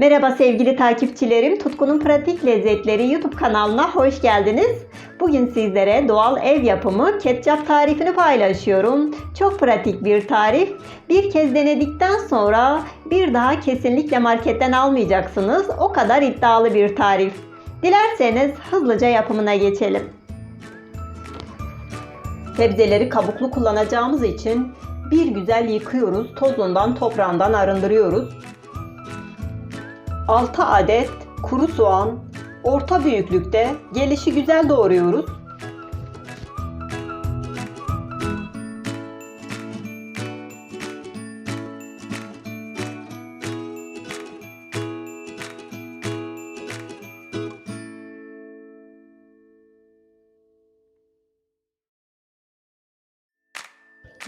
Merhaba sevgili takipçilerim. Tutkunun Pratik Lezzetleri YouTube kanalına hoş geldiniz. Bugün sizlere doğal ev yapımı ketçap tarifini paylaşıyorum. Çok pratik bir tarif. Bir kez denedikten sonra bir daha kesinlikle marketten almayacaksınız. O kadar iddialı bir tarif. Dilerseniz hızlıca yapımına geçelim. Sebzeleri kabuklu kullanacağımız için bir güzel yıkıyoruz. Tozundan, toprağından arındırıyoruz. 6 adet kuru soğan orta büyüklükte gelişi güzel doğruyoruz.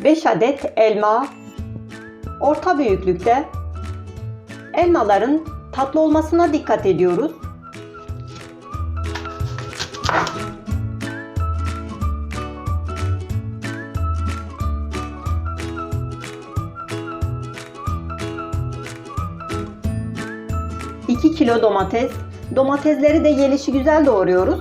Beş adet elma orta büyüklükte elmaların tatlı olmasına dikkat ediyoruz. Kilo domates. Domatesleri de gelişi güzel doğruyoruz.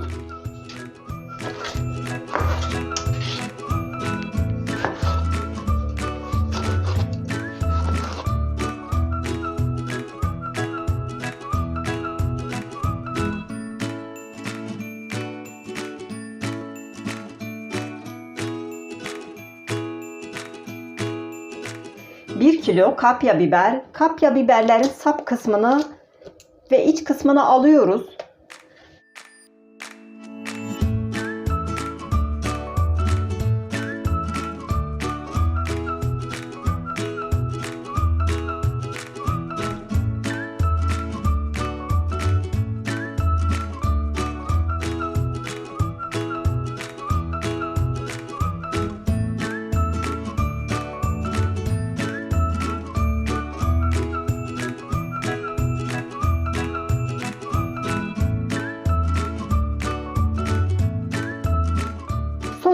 Bir kilo kapya biber. Kapya biberlerin sap kısmını ve iç kısmını alıyoruz.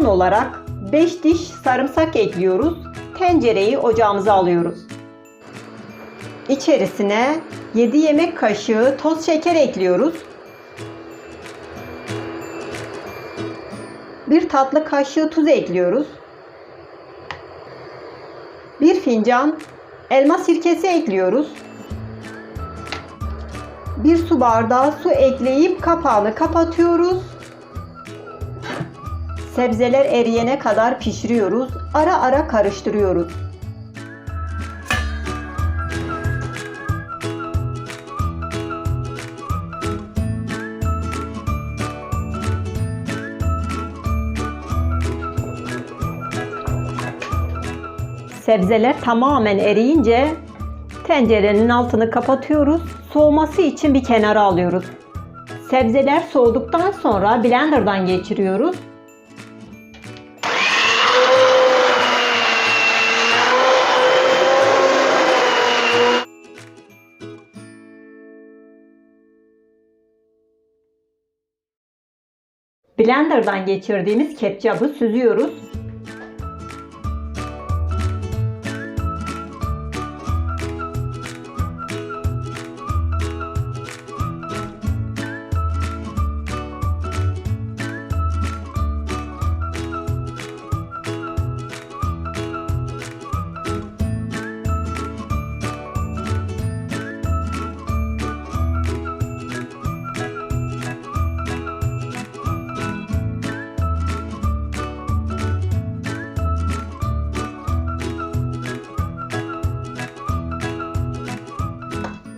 Olarak 5 diş sarımsak ekliyoruz. Tencereyi ocağımıza alıyoruz. İçerisine 7 yemek kaşığı toz şeker ekliyoruz. 1 tatlı kaşığı tuz ekliyoruz. 1 fincan elma sirkesi ekliyoruz. 1 su bardağı su ekleyip kapağını kapatıyoruz. Sebzeler eriyene kadar pişiriyoruz. Ara ara karıştırıyoruz. Sebzeler tamamen eriyince tencerenin altını kapatıyoruz. Soğuması için bir kenara alıyoruz. Sebzeler soğuduktan sonra blenderdan geçiriyoruz. Blender'dan geçirdiğimiz ketçabı süzüyoruz.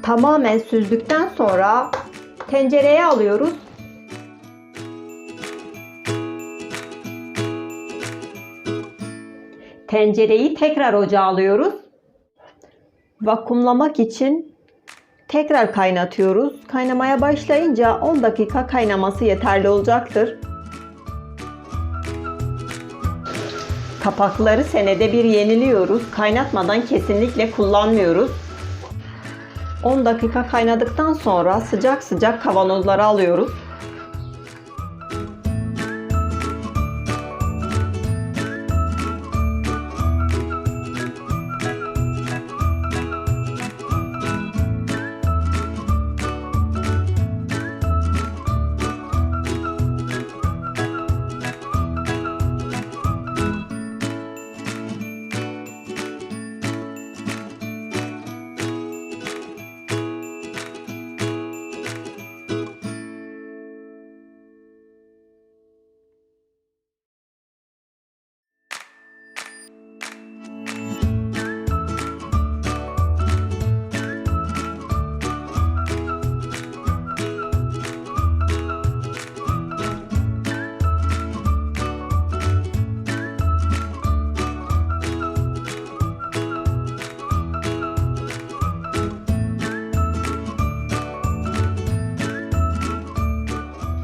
Tamamen süzdükten sonra tencereye alıyoruz. Tencereyi tekrar ocağa alıyoruz. Vakumlamak için tekrar kaynatıyoruz. Kaynamaya başlayınca 10 dakika kaynaması yeterli olacaktır. Kapakları senede bir yeniliyoruz. Kaynatmadan kesinlikle kullanmıyoruz. 10 dakika kaynadıktan sonra sıcak sıcak kavanozlara alıyoruz.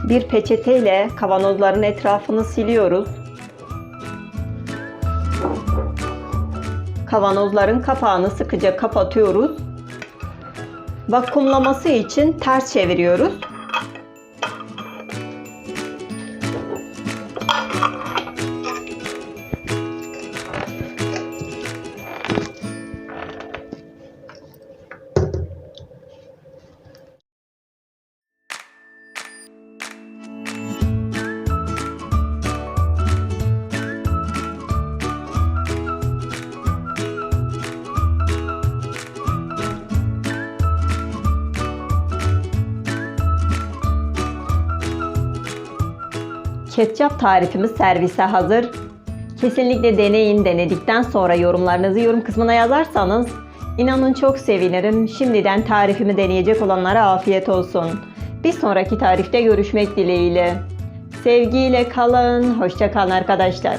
Bir peçeteyle kavanozların etrafını siliyoruz. Kavanozların kapağını sıkıca kapatıyoruz. Vakumlaması için ters çeviriyoruz. Ketçap tarifimiz servise hazır. Kesinlikle deneyin. Denedikten sonra yorumlarınızı yorum kısmına yazarsanız inanın çok sevinirim. Şimdiden tarifimi deneyecek olanlara afiyet olsun. Bir sonraki tarifte görüşmek dileğiyle. Sevgiyle kalın. Hoşça kalın arkadaşlar.